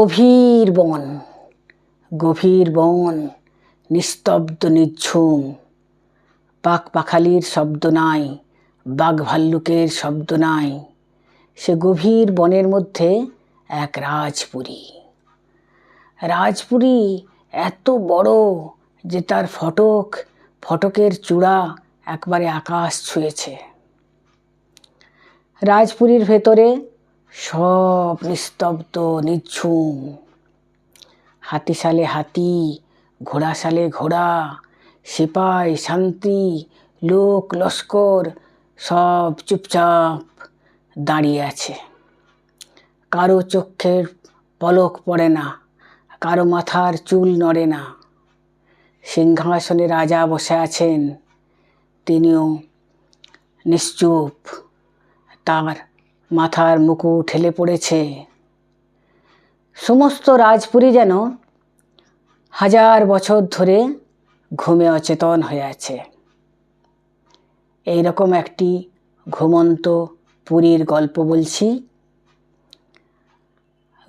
গভীর বন গভীর বন, নিস্তব্ধ নিঝুম। পাক পাখালির শব্দ নাই বাঘ ভাল্লুকের শব্দ নাই। সে গভীর বনের মধ্যে এক রাজপুরী। রাজপুরী এত বড় যে তার ফটক, ফটকের চূড়া একবারে আকাশ ছুঁয়েছে। রাজপুরীর ভেতরে সব নিস্তব্ধ, নিঝুম। হাতিশালে হাতি, ঘোড়াশালে ঘোড়া, সিপাই, শান্তি, লোক, লস্কর, সব চুপচাপ দাঁড়িয়ে আছে। কারও চোখের পলক পড়ে না, কারও মাথার চুল নড়ে না। সিংহাসনে রাজা বসে আছেন, তিনিও নিশ্চুপ। তার মাথার মুকুট ঠেলে পড়েছে। সমস্ত রাজপুরী যেন হাজার বছর ধরে ঘুমে অচেতন হয়ে আছে। এইরকম একটি ঘুমন্ত পুরীর গল্প বলছি।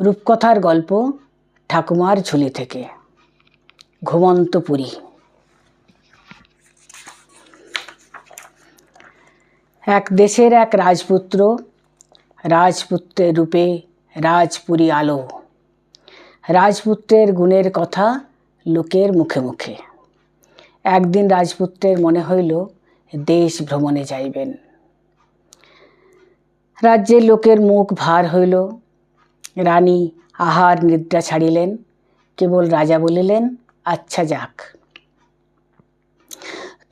রূপকথার গল্প ঠাকুমার ঝুলি থেকে। ঘুমন্ত পুরী। এক দেশের এক রাজপুত্র রাজপুত্রের রূপে রাজপুরী আলো। রাজপুত্রের গুণের কথা লোকের মুখে মুখে। একদিন রাজপুত্রের মনে হইল, দেশ ভ্রমণে যাইবেন। রাজ্যের লোকের মুখ ভার হইল। রানী আহার নিদ্রা ছাড়িলেন, কেবল রাজা বলিলেন আচ্ছা যাক।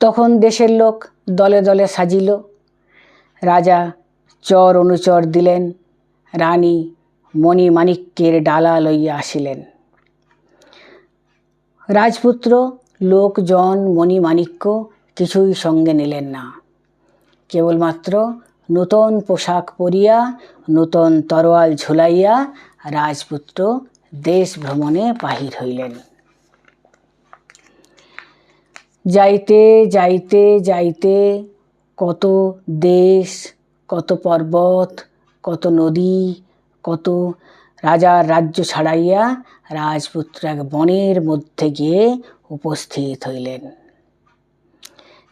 তখন দেশের লোক দলে দলে সাজিল। রাজা চর অনুচর দিলেন। রানী মণিমাণিক্যের ডালা লইয়া আসিলেন। রাজপুত্র, লোকজন মণিমাণিক্য কিছুই সঙ্গে নিলেন না। কেবলমাত্র নূতন পোশাক পরিয়া, নূতন তরোয়াল ঝুলাইয়া রাজপুত্র দেশ ভ্রমণে বাহির হইলেন। যাইতে যাইতে যাইতে কত দেশ কত পর্বত, কত নদী, কত রাজার রাজ্য ছাড়াইয়া রাজপুত্র এক বনের মধ্যে গিয়ে উপস্থিত হইলেন।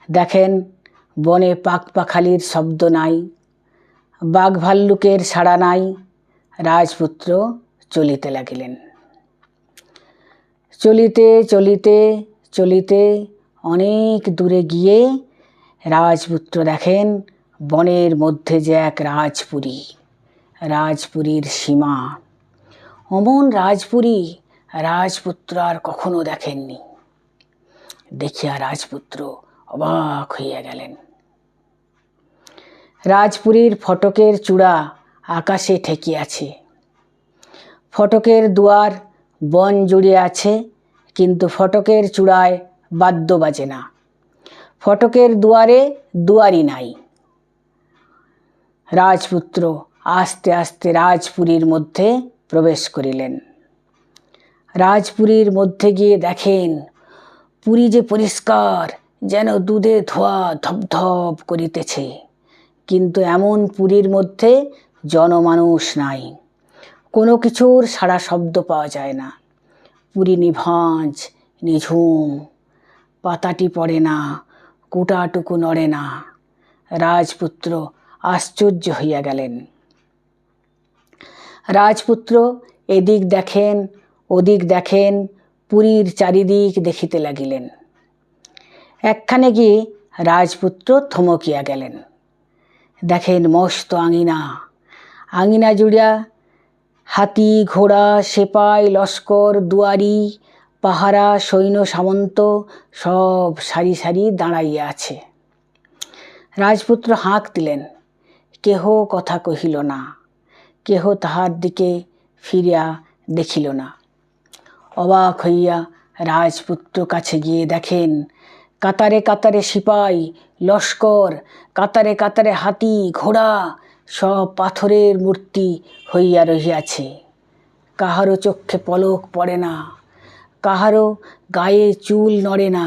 দেখেন, বনে পাক পাখালির শব্দ নাই বাঘ ভাল্লুকের সাড়া নাই, রাজপুত্র চলিতে লাগিলেন। চলিতে চলিতে চলিতে অনেক দূরে গিয়ে রাজপুত্র দেখেন বনের মধ্যে যে এক রাজপুরী, রাজপুরীর সীমা। অমন রাজপুরী রাজপুত্র আর কখনো দেখেননি। দেখিয়া রাজপুত্র অবাক হইয়া গেলেন। রাজপুরীর ফটকের চূড়া আকাশে ঠেকিয়াছে। ফটকের দুয়ার বন জুড়ে আছে, কিন্তু ফটকের চূড়ায় বাদ্য বাজে না। ফটকের দুয়ারে দুয়ারি নাই। রাজপুত্র আস্তে আস্তে রাজপুরীর মধ্যে প্রবেশ করিলেন। রাজপুরীর মধ্যে গিয়ে দেখেন, পুরী যে পরিষ্কার, যেন দুধে ধোয়া ধপধপ করিতেছে। কিন্তু এমন পুরীর মধ্যে জনমানুষ নাই। কোনো কিছুর সারা শব্দ পাওয়া যায় না। পুরী নিভাঁজ, নিঝুম। পাতাটি পড়ে না, কুটাটুকু নড়ে না। রাজপুত্র আশ্চর্য হইয়া গেলেন। রাজপুত্র এদিক দেখেন, ওদিক দেখেন, পুরীর চারিদিক দেখিতে লাগিলেন। একখানে গিয়ে রাজপুত্র থমকিয়া গেলেন। দেখেন মস্ত আঙিনা। আঙিনা জুড়িয়া হাতি, ঘোড়া, সেপাই, লস্কর, দুয়ারি, পাহারা, সৈন্য, সামন্ত সব সারি সারি দাঁড়াইয়া আছে। রাজপুত্র হাঁক দিলেন। কেহ কথা কহিল না, কেহ তাহার দিকে ফিরিয়া দেখিল না। অবাক হইয়া রাজপুত্র কাছে গিয়ে দেখেন, কাতারে কাতারে সিপাই, লস্কর, কাতারে কাতারে হাতি, ঘোড়া, সব পাথরের মূর্তি হইয়া রহিয়াছে। কাহারও চক্ষে পলক পড়ে না, কাহারও গায়ে চুল নড়ে না।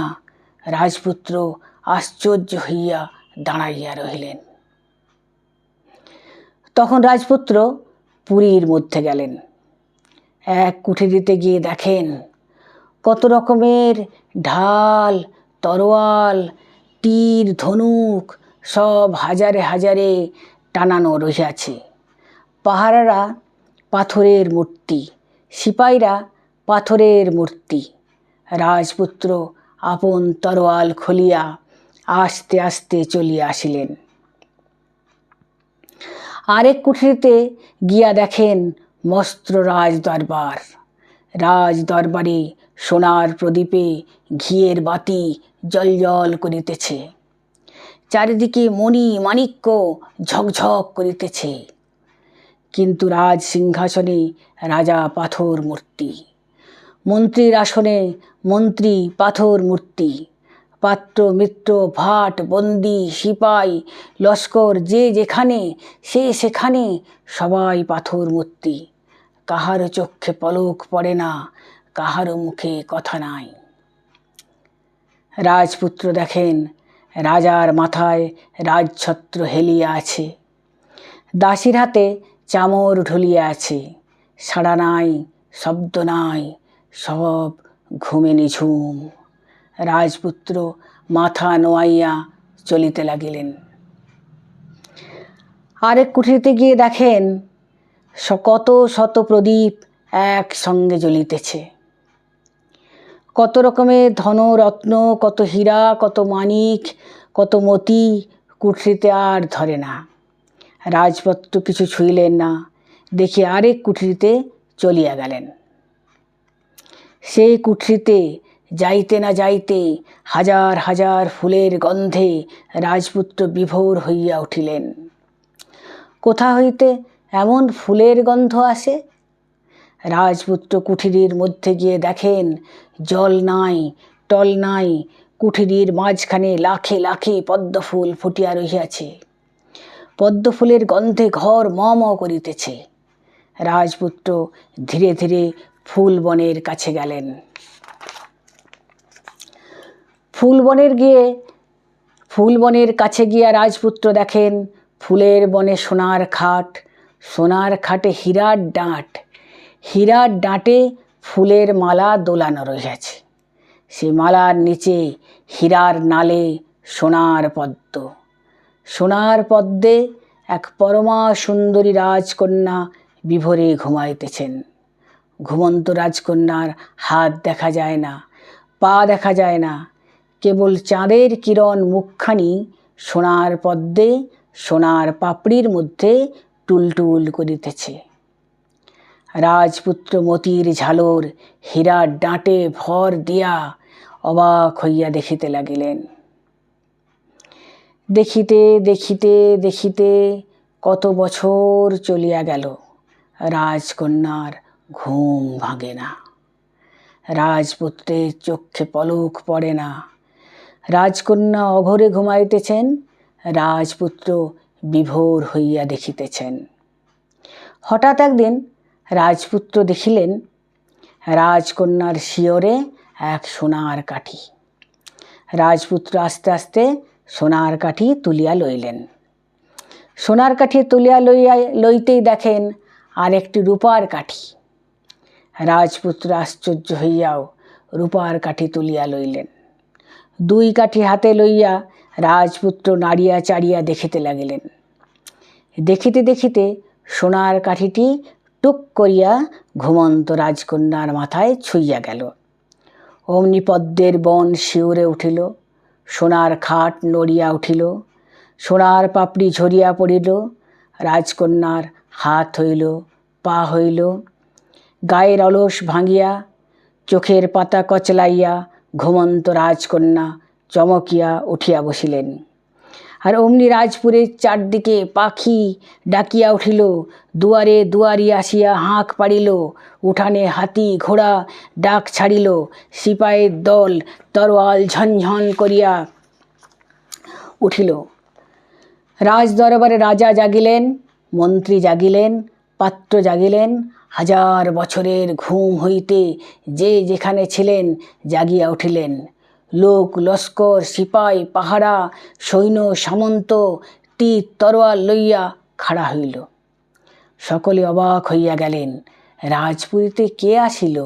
রাজপুত্র আশ্চর্য হইয়া দাঁড়াইয়া রহিলেন। তখন রাজপুত্র পুরীর মধ্যে গেলেন। এক কুঠিরিতে গিয়ে দেখেন, কত রকমের ঢাল, তরোয়াল, তীর, ধনুক সব হাজারে হাজারে টানানো রহিয়াছে পাহারারা পাথরের মূর্তি, সিপাইরা পাথরের মূর্তি। রাজপুত্র আপন তরোয়াল খুলিয়া আস্তে আস্তে চলিয়া আসিলেন। আরেক কুঠরিতে গিয়া দেখেন মস্ত্র রাজ দরবার রাজ দরবারে সোনার প্রদীপে ঘিয়ের বাতি জল করিতেছে। চারিদিকে মণি মাণিক্য ঝকঝক করিতেছে। কিন্তু রাজ সিংহাসনে রাজা পাথর মূর্তি মন্ত্রীর আসনে মন্ত্রী পাথর মূর্তি পাত্র, মিত্র, ভাট, বন্দি, সিপাই, লস্কর, যে যেখানে, সে সেখানে সবাই পাথর মূর্তি। কাহারও চক্ষে পলক পড়ে না কাহারও মুখে কথা নাই। রাজপুত্র দেখেন, রাজার মাথায় রাজছত্র হেলিয়া আছে। দাসীর হাতে চামর ঢুলিয়া আছে। সাড়া নাই, শব্দ নাই, সব ঘুমে নিঝুম। রাজপুত্র মাথা নোয়াইয়া চলিতে লাগিলেন। আরেক কুঠিতে গিয়ে দেখেন কত শত প্রদীপ একসঙ্গে জ্বলিতেছে। কত রকমের ধনরত্ন, কত হীরা, কত মানিক কত মতি কুঠরিতে আর ধরে না। রাজপত্র কিছু ছুঁইলেন না, দেখে আরেক কুঠরিতে চলিয়া গেলেন। সেই কুঠরিতে যাইতে না যাইতে হাজার হাজার ফুলের গন্ধে রাজপুত্র বিভোর হইয়া উঠিলেন। কোথা হইতে এমন ফুলের গন্ধ আসে? রাজপুত্র কুঠিরির মধ্যে গিয়ে দেখেন, জল নাই, টল নাই, কুঠিরির মাঝখানে লাখে লাখে পদ্মফুল ফুটিয়া রহিয়াছে। পদ্মফুলের গন্ধে ঘর ম ম করিতেছে। রাজপুত্র ধীরে ধীরে ফুল বনের কাছে গেলেন। ফুলবনের গিয়ে, ফুলবনের কাছে গিয়া রাজপুত্র দেখেন, ফুলের বনে সোনার খাট, সোনার খাটে হীরার ডাঁট, হীরার ডাঁটে ফুলের মালা দোলানো রয়েছে। সে মালার নিচে হীরার নালে সোনার পদ্ম। সোনার পদ্মে এক পরমা সুন্দরী রাজকন্যা বিভোরে ঘুমাইতেছেন। ঘুমন্ত রাজকন্যার হাত দেখা যায় না, পা দেখা যায় না কেবল চাঁদের কিরণ মুখখানি, সোনার পদ্মে, সোনার পাপড়ির মধ্যে টুলটুল করিতেছে। রাজপুত্র মতির ঝালর হীরার ডাঁটে ভর দিয়া অবাক হইয়া দেখিতে লাগিলেন। দেখিতে দেখিতে দেখিতে কত বছর চলিয়া গেল, রাজকন্যার ঘুম ভাঙে না। রাজপুত্রের চক্ষে পলক পড়ে না। রাজকন্যা অঘরে ঘুমাইতেছেন, রাজপুত্র বিভোর হইয়া দেখিতেছেন। হঠাৎ একদিন রাজপুত্র দেখিলেন, রাজকন্যার শিয়রে এক সোনার কাঠি। রাজপুত্র আস্তে আস্তে সোনার কাঠি তুলিয়া লইলেন। সোনার কাঠি তুলিয়া লইয়া লইতেই দেখেন আর একটি রূপার কাঠি। রাজপুত্র আশ্চর্য হইয়াও রূপার কাঠি তুলিয়া লইলেন। দুই কাঠি হাতে লইয়া রাজপুত্র নাড়িয়া চাড়িয়া দেখিতে লাগিলেন। দেখিতে দেখিতে সোনার কাঠিটি টুক করিয়া ঘুমন্ত রাজকন্যার মাথায় ছুইয়া গেল। অমনি পদ্মের বন শিউরে উঠিল, সোনার খাট নড়িয়া উঠিল, সোনার পাপড়ি ঝরিয়া পড়িল, রাজকন্যার হাত হইল, পা হইল। গায়ের অলস ভাঙিয়া, চোখের পাতা কচলাইয়া ঘুমন্ত রাজকন্যা চমকিয়া উঠিয়া বসিলেন। আর অমনি রাজপুরের চারদিকে পাখি ডাকিয়া উঠিল, দুয়ারে দুয়ারি আসিয়া হাঁক পাড়িল, উঠানে হাতি ঘোড়া ডাক ছাড়িল সিপাহের দল তরোয়াল ঝনঝন করিয়া উঠিল। রাজ দরবারে রাজা জাগিলেন, মন্ত্রী জাগিলেন, পাত্র জাগিলেন হাজার বছরের ঘুম হইতে যে যেখানে ছিলেন জাগিয়া উঠিলেন। লোক, লস্কর, সিপাই, পাহারা, সৈন্য, সামন্ত তীর তরোয়াল লইয়া খাড়া হইল। সকলে অবাক হইয়া গেলেন, রাজপুরীতে কে আসিল?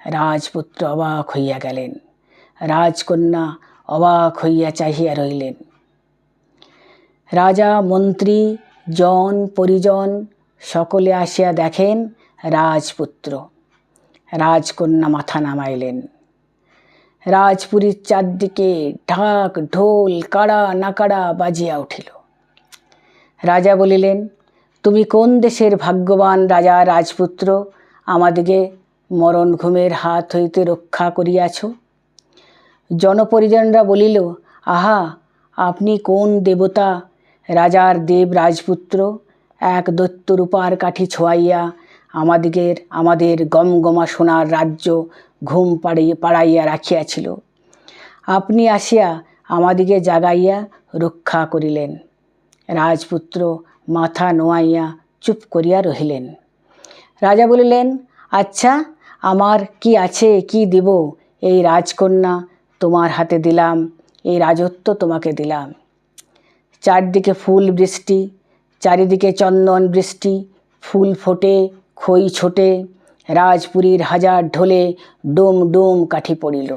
রাজপুত্র অবাক হইয়া গেলেন, রাজকন্যা অবাক হইয়া চাহিয়া রহিলেন রাজা, মন্ত্রী, জন, পরিজন সকলে আসিয়া দেখেন রাজপুত্র। রাজকন্যা মাথা নামাইলেন। রাজপুরীর চারদিকে ঢাক, ঢোল, কাড়া, নাকাড়া বাজিয়া উঠিল। রাজা বলিলেন, তুমি কোন দেশের ভাগ্যবান রাজা রাজপুত্র? আমাদিকে মরণ ঘুমের হাত হইতে রক্ষা করিয়াছ? জনপরিজনরা বলিল, আহা, আপনি কোন দেবতা রাজার দেব রাজপুত্র? এক দৈত্য রূপার কাঠি ছোঁয়াইয়া আমাদিগের, আমাদের গমগমা সোনার রাজ্য ঘুম পাড়িয়ে, পাড়াইয়া রাখিয়াছিল। আপনি আসিয়া আমাদিকে জাগাইয়া রক্ষা করিলেন। রাজপুত্র মাথা নোয়াইয়া চুপ করিয়া রহিলেন। রাজা বলিলেন আচ্ছা আমার কি আছে, কি দিব? এই রাজকন্যা তোমার হাতে দিলাম, এই রাজত্ব তোমাকে দিলাম। চারদিকে ফুল বৃষ্টি চারিদিকে চন্দন বৃষ্টি, ফুল ফোটে, খই ছোটে, রাজপুরীর হাজার ঢোলে ডোম ডোম কাঠি পড়িল।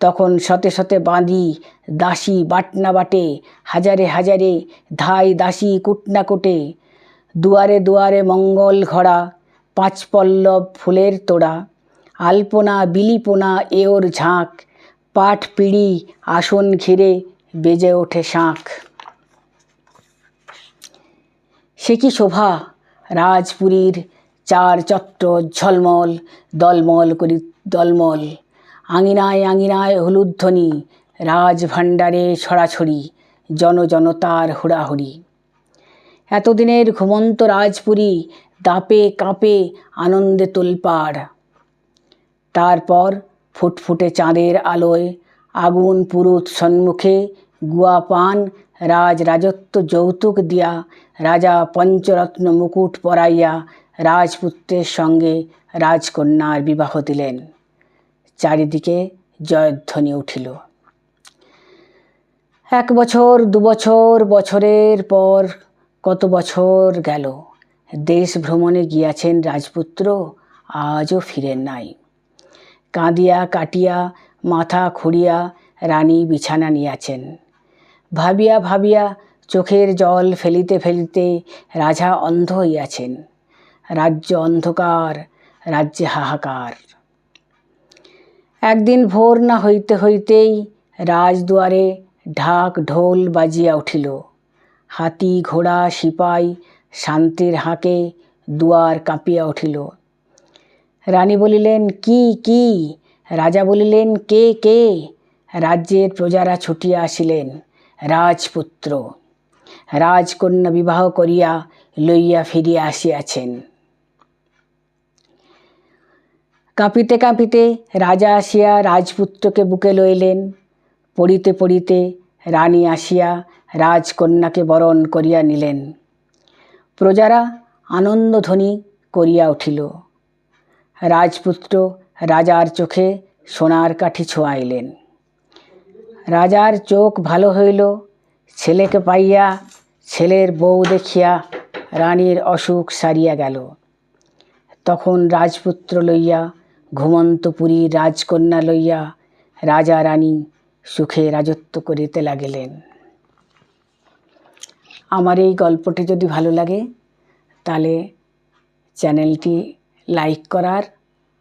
তখন শতে শতে বাঁধি দাসী বাটনা বাটে, হাজারে হাজারে ধাই দাসী কুটনা কোটে, দুয়ারে দুয়ারে মঙ্গল ঘোড়া, পাঁচ পল্লব ফুলের তোড়া, আলপনা বিলিপনা এওর ঝাঁক, পাট পিড়ি আসন ঘিরে বেজে ওঠে শাঁখ। সে কি শোভা? রাজপুরীর চার চত্র ঝলমল, দলমল করি দলমল। আঙিনায় আঙিনায় হলুধ্বনি রাজভাণ্ডারে ছড়াছড়ি জনজনতার হুড়াহুড়ি। এতদিনের ঘুমন্ত রাজপুরী, দাপে কাঁপে আনন্দে তোলপাড়। তারপর ফুটফুটে চাঁদের আলোয়, আগুন পুরুত সম্মুখে গুয়া পান রাজ রাজত্ব যৌতুক দিয়া, রাজা পঞ্চরত্ন মুকুট পরাইয়া রাজপুত্রের সঙ্গে রাজকন্যার বিবাহ দিলেন। চারিদিকে জয়ধ্বনি উঠিল। এক বছর, দু বছর, বছরের পর কত বছর গেল। দেশ ভ্রমণে গিয়াছেন রাজপুত্র, আজও ফিরেন নাই। কাঁদিয়া কাটিয়া, মাথা খুঁড়িয়া, রানী বিছানা নিয়াছেন। ভাবিয়া ভাবিয়া চোখের জল ফেলিতে ফেলিতে রাজা অন্ধ হইয়াছেন। রাজ্য অন্ধকার, রাজ্যে হাহাকার। একদিন ভোর না হইতে হইতেই রাজদুয়ারে ঢাক ঢোল বাজিয়া উঠিল। হাতি, ঘোড়া, সিপাই শান্তির হাঁকে দুয়ার কাঁপিয়া উঠিল। রানী বলিলেন, কি কি? রাজা বলিলেন, কে কে? রাজ্যের প্রজারা ছুটিয়া আসিলেন। রাজপুত্র। রাজকন্যা বিবাহ করিয়া লইয়া ফিরিয়া আসিয়াছেন। কাঁপিতে কাঁপিতে রাজা আসিয়া রাজপুত্রকে বুকে লইলেন। পড়িতে পড়িতে রানী আসিয়া রাজকন্যাকে বরণ করিয়া নিলেন। প্রজারা আনন্দধ্বনি করিয়া উঠিল। রাজপুত্র রাজার চোখে সোনার কাঠি ছোঁয়াইলেন। রাজার চোখ ভালো হইল, ছেলেকে পাইয়া ছেলের বউ দেখিয়া রানীর অসুখ সারিয়া গেল। তখন রাজপুত্র লইয়া, ঘুমন্তপুরী রাজকন্যা লইয়া রাজা রানী সুখে রাজত্ব করিতে লাগিলেন। আমার এই গল্পটি যদি ভালো লাগে, তাহলে চ্যানেলটি লাইক করার